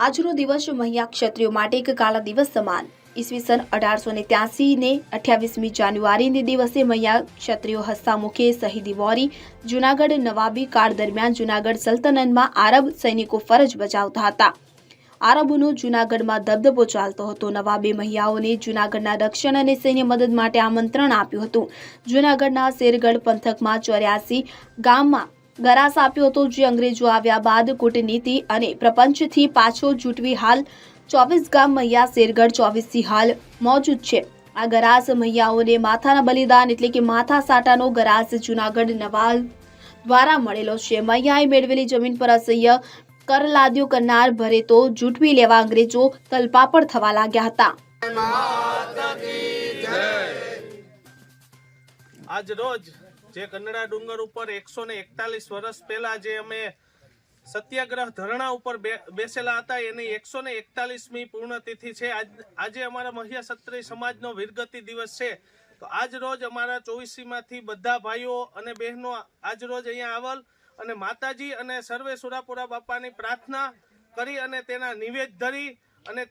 આજનો દિવસ મહિયા ક્ષત્રિયો માટે એક કાળા દિવસ સમાન. ઈસવીસન અઢારસો ને ત્યાસી ને અઠ્યાવીસમી જાન્યુઆરીને દિવસે મહિયા ક્ષત્રિયો હસ્તામુખે શહીદી વોરી જૂનાગઢ નવાબી કાળ દરમિયાન જૂનાગઢ સલ્તનતમાં આરબ સૈનિકો ફરજ બજાવતા હતા. આરબોનો જૂનાગઢમાં દબદબો ચાલતો હતો. નવાબે મહિયાઓને જૂનાગઢના રક્ષણ અને સૈન્ય મદદ માટે આમંત્રણ આપ્યું હતું. જૂનાગઢના શેરગઢ પંથકમાં ચોર્યાસી ગામમાં ગરાસ આપ્યો હતો જે અંગ્રેજો આવ્યા બાદ કૂટનીતિ અને પ્રપંચથી પાછો જૂટવી હાલ ચોવીસ ગામ મૈયા શેરગઢ ચોવીસથી હાલ મોજૂદ છે. આ ગરાસ મૈયાઓને માથાના બલિદાન એટલે કે માથા સાટાનો ગરાસ જૂનાગઢ નવાલ દ્વારા મળેલો છે. મૈયાએ મેળવેલી જમીન પર અસહ્ય કર લાદ્યો કરનાર ભરે તો જૂટવી લેવા અંગ્રેજો તલપાપડ થવા લાગ્યા હતા. આજ રોજ જે કન્નડા ડુંગર ઉપર એકસો ને એકતાલીસ વર્ષ પહેલા જે અમે સત્યાગ્રહ ધરણા ઉપર બેસેલા હતા, એની એકસો ને એકતાલીસમી પૂર્ણતિથિ છે. આજે અમારા મહિયા ક્ષત્રિય સમાજનો વીરગતિ દિવસ છે. તો આજ રોજ અમારા ચોવીસીમાંથી બધા ભાઈઓ અને બહેનો આજ રોજ અહીંયા આવલ અને માતાજી અને સર્વે સુરાપુરા બાપાની પ્રાર્થના કરી અને તેના નિવેદ ધરી અને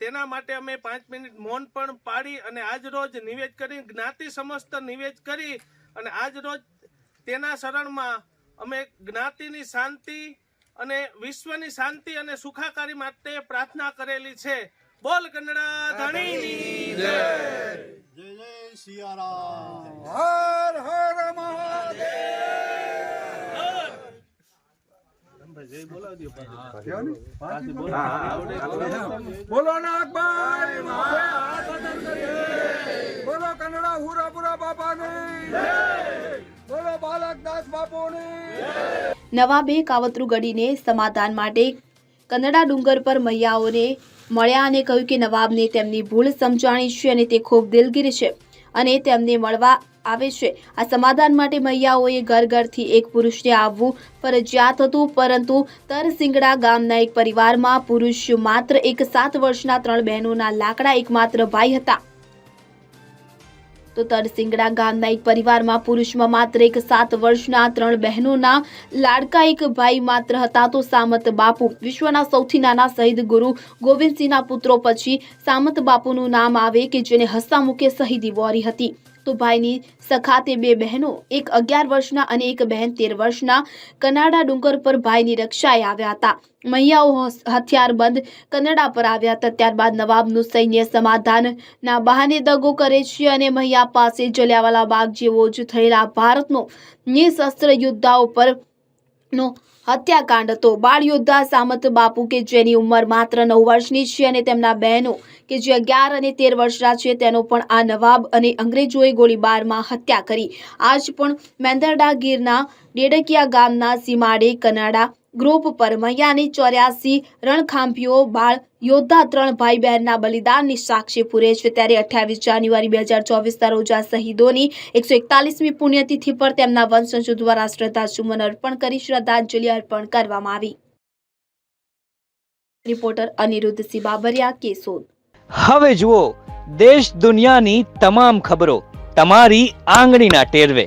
તેના માટે અમે પાંચ મિનિટ મૌન પણ પાડી અને આજ રોજ નિવેદ કરી જ્ઞાતિ સમસ્ત નિવેદ કરી અને આજ રોજ તેના શરણમાં અમે જ્ઞાતિની શાંતિ અને વિશ્વની શાંતિ અને સુખાકારી માટે પ્રાર્થના કરેલી છે. બોલ કન્નડા ધણીની જય. જય સિયારામ હર હર મહાદેવ. બોલો નાગભાઈ બોલો કನ್ನડા હુરાપુરા બાપાની. બોલો નવાબે કાવતરું ગડીને સમાધાન માટે કન્નડા ડુંગર પર મૈયાઓને મળ્યા અને કહ્યું કે નવાબને તેમની ભૂલ સમજાણી છે અને તે ખૂબ દિલગીર છે અને તેમને મળવા આવે છે. આ સમાધાન માટે મૈયાઓએ ઘર ઘરથી એક પુરુષને આવવું ફરજિયાત હતું, પરંતુ તરસિંગડા ગામના એક પરિવારમાં પુરુષ માત્ર એક સાત વર્ષના ત્રણ બહેનોના લાકડા એકમાત્ર ભાઈ હતા. તો તરસિંગડા ગામના એક પરિવારમાં પુરુષમાં માત્ર એક સાત વર્ષના, ત્રણ બહેનોના લાડકા એક ભાઈ માત્ર હતા. તો સામત બાપુ વિશ્વના સૌથી નાના શહીદ ગુરુ ગોવિંદસિંહના પુત્રો પછી સામત બાપુનું નામ આવે કે જેને હસ્તામુખે શહીદી વોરી હતી. તો ભાઈની સખાતે બે બહેનો, એક અગિયાર વર્ષના અને એક બહેન તેર વર્ષના. કનાડા ડુંગર પર ભાઈની રક્ષાએ આવ્યા હતા. મૈયાઓ હથિયારબંધ કનાડા પર આવ્યા હતા. ત્યારબાદ નવાબનું સૈન્ય સમાધાનના બહાને દગો કરે છે અને મૈયા પાસે જલિયાવાલા બાગ જેવો જ થયેલા ભારતનો નિશસ્ત્ર યોદ્ધાઓ પર નો હત્યાકાંડ હતો બાળ યોદ્ધા સામત બાપુ કે જેની ઉંમર માત્ર નવ વર્ષની છે અને તેમના બહેનો કે જે અગિયાર અને તેર વર્ષના છે, તેનો પણ આ નવાબ અને અંગ્રેજોએ ગોળીબારમાં હત્યા કરી. આજ પણ મેંદરડા ગીરના ડેડકિયા ગામના સીમાડે કનાડા ગ્રુપ પર મૈયાની ચોર્યાસી રણખાંભીઓ, બાળ, યોદ્ધા ત્રણ ભાઈ બહેનના બલિદાનની સાક્ષી પૂરે છે. ત્યારે અઠ્યાવીસ જાન્યુઆરી બે હજાર ચોવીસના રોજ આ શહીદોની એકસો એકતાલીસમી પુણ્યતિથિ પર તેમના વંશજો દ્વારા શ્રદ્ધાસુમન અર્પણ કરી, શ્રદ્ધાંજલિ અર્પણ કરવામાં આવી. રિપોર્ટર અનિરુદ્ધ સિંહ બાબરિયા કેસોદ હવે જુઓ, દેશ દુનિયાની તમામ ખબરો તમારી આંગળીના ટેરવે.